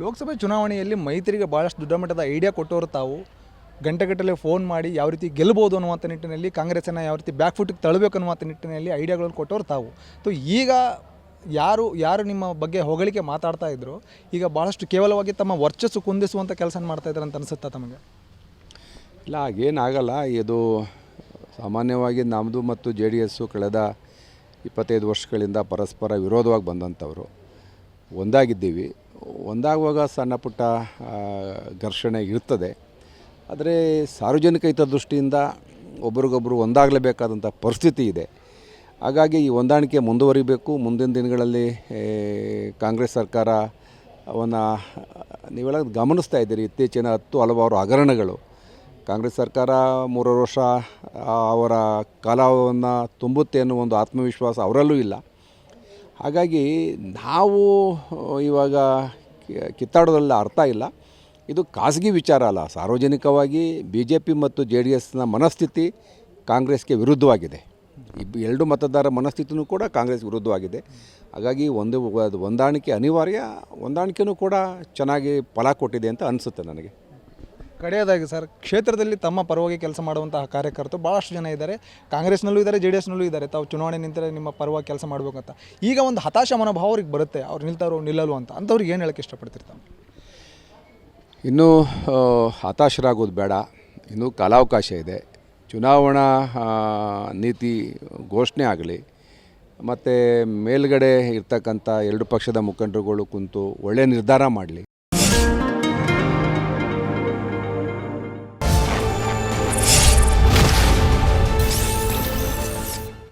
ಲೋಕಸಭೆ ಚುನಾವಣೆಯಲ್ಲಿ ಮೈತ್ರಿಗೆ ಭಾಳಷ್ಟು ದೊಡ್ಡ ಮಟ್ಟದ ಐಡಿಯಾ ಕೊಟ್ಟವರು ತಾವು. ಗಂಟೆಗಟ್ಟಲೆ ಫೋನ್ ಮಾಡಿ ಯಾವ ರೀತಿ ಗೆಲ್ಬೋದು ಅನ್ನುವಂಥ ನಿಟ್ಟಿನಲ್ಲಿ ಕಾಂಗ್ರೆಸ್ಸನ್ನು ಯಾವ ರೀತಿ ಬ್ಯಾಕ್ ಫುಟಿಗೆ ತಳ್ಳಬೇಕು ಅನ್ನುವಂಥ ನಿಟ್ಟಿನಲ್ಲಿ ಐಡಿಯಾಗಳನ್ನು ಕೊಟ್ಟವರು ತಾವು. ಸೊ ಈಗ ಯಾರು ಯಾರು ನಿಮ್ಮ ಬಗ್ಗೆ ಹೊಗಳಿಕೆ ಮಾತಾಡ್ತಾ ಇದ್ರು, ಈಗ ಭಾಳಷ್ಟು ಕೇವಲವಾಗಿ ತಮ್ಮ ವರ್ಚಸ್ಸು ಕುಂದಿಸುವಂಥ ಕೆಲಸ ಮಾಡ್ತಾ ಇದ್ದಾರೆ ಅಂತ ಅನಿಸುತ್ತಾ ತಮಗೆ? ಇಲ್ಲ, ಹಾಗೇನಾಗಲ್ಲ. ಇದು ಸಾಮಾನ್ಯವಾಗಿ ನಮ್ಮದು ಮತ್ತು ಜೆ ಡಿ ಎಸ್ಸು ಕಳೆದ ಇಪ್ಪತ್ತೈದು ವರ್ಷಗಳಿಂದ ಪರಸ್ಪರ ವಿರೋಧವಾಗಿ ಬಂದಂಥವರು. ಒಂದಾಗಿದ್ದೀವಿ. ಒಂದಾಗುವಾಗ ಸಣ್ಣ ಪುಟ್ಟ ಘರ್ಷಣೆ ಇರ್ತದೆ. ಆದರೆ ಸಾರ್ವಜನಿಕ ಹಿತದೃಷ್ಟಿಯಿಂದ ಒಬ್ರಿಗೊಬ್ಬರು ಒಂದಾಗಲೇಬೇಕಾದಂಥ ಪರಿಸ್ಥಿತಿ ಇದೆ. ಹಾಗಾಗಿ ಈ ಹೊಂದಾಣಿಕೆ ಮುಂದುವರಿಬೇಕು. ಮುಂದಿನ ದಿನಗಳಲ್ಲಿ ಕಾಂಗ್ರೆಸ್ ಸರ್ಕಾರ ಅವನ್ನ, ನೀವೆಲ್ಲ ಗಮನಿಸ್ತಾ ಇದ್ದೀರಿ. ಇತ್ತೀಚಿನ ಹತ್ತು ಹಲವಾರು ಹಗರಣಗಳು. ಕಾಂಗ್ರೆಸ್ ಸರ್ಕಾರ ಮೂರು ವರ್ಷ ಅವರ ಕಾಲವನ್ನು ತುಂಬುತ್ತೆ ಅನ್ನೋ ಒಂದು ಆತ್ಮವಿಶ್ವಾಸ ಅವರಲ್ಲೂ ಇಲ್ಲ. ಹಾಗಾಗಿ ನಾವು, ಇವಾಗ ಕಿತ್ತಾಡೋದ್ರಲ್ಲಿ ಅರ್ಥ ಇಲ್ಲ. ಇದು ಖಾಸಗಿ ವಿಚಾರ ಅಲ್ಲ. ಸಾರ್ವಜನಿಕವಾಗಿ ಬಿ ಜೆ ಪಿ ಮತ್ತು ಜೆ ಡಿ ಎಸ್ನ ಮನಸ್ಥಿತಿ ಕಾಂಗ್ರೆಸ್ಗೆ ವಿರುದ್ಧವಾಗಿದೆ. ಎರಡು ಮತದಾರರ ಮನಸ್ಥಿತಿನೂ ಕೂಡ ಕಾಂಗ್ರೆಸ್ ವಿರುದ್ಧವಾಗಿದೆ. ಹಾಗಾಗಿ ಒಂದು ಹೊಂದಾಣಿಕೆ ಅನಿವಾರ್ಯ ಹೊಂದಾಣಿಕೆಯೂ ಕೂಡ ಚೆನ್ನಾಗಿ ಫಲ ಕೊಟ್ಟಿದೆ ಅಂತ ಅನಿಸುತ್ತೆ ನನಗೆ. ಕಡೆಯದಾಗಿ ಸರ್, ಕ್ಷೇತ್ರದಲ್ಲಿ ತಮ್ಮ ಪರವಾಗಿ ಕೆಲಸ ಮಾಡುವಂತಹ ಕಾರ್ಯಕರ್ತರು ಭಾಳಷ್ಟು ಜನ ಇದ್ದಾರೆ. ಕಾಂಗ್ರೆಸ್ನಲ್ಲೂ ಇದ್ದಾರೆ, ಜೆ ಡಿ ಎಸ್ನಲ್ಲೂ ಇದ್ದಾರೆ. ತಾವು ಚುನಾವಣೆ ನಿಂತರೆ ನಿಮ್ಮ ಪರವಾಗಿ ಕೆಲಸ ಮಾಡಬೇಕಂತ. ಈಗ ಒಂದು ಹತಾಶ ಮನೋಭಾವ ಅವ್ರಿಗೆ ಬರುತ್ತೆ, ಅವ್ರು ನಿಲ್ತಾರೋ ನಿಲ್ಲಲು ಅಂತ. ಅಂಥವ್ರಿಗೆ ಏನು ಹೇಳಕ್ಕೆ ಇಷ್ಟಪಡ್ತಿರ್ತಾರೆ ಇನ್ನೂ ಹತಾಶರಾಗೋದು ಬೇಡ. ಇನ್ನೂ ಕಾಲಾವಕಾಶ ಇದೆ. ಚುನಾವಣಾ ನೀತಿ ಘೋಷಣೆ ಆಗಲಿ, ಮತ್ತು ಮೇಲ್ಗಡೆ ಇರ್ತಕ್ಕಂಥ ಎರಡು ಪಕ್ಷದ ಮುಖಂಡರುಗಳು ಕುಂತು ಒಳ್ಳೆಯ ನಿರ್ಧಾರ ಮಾಡಲಿ.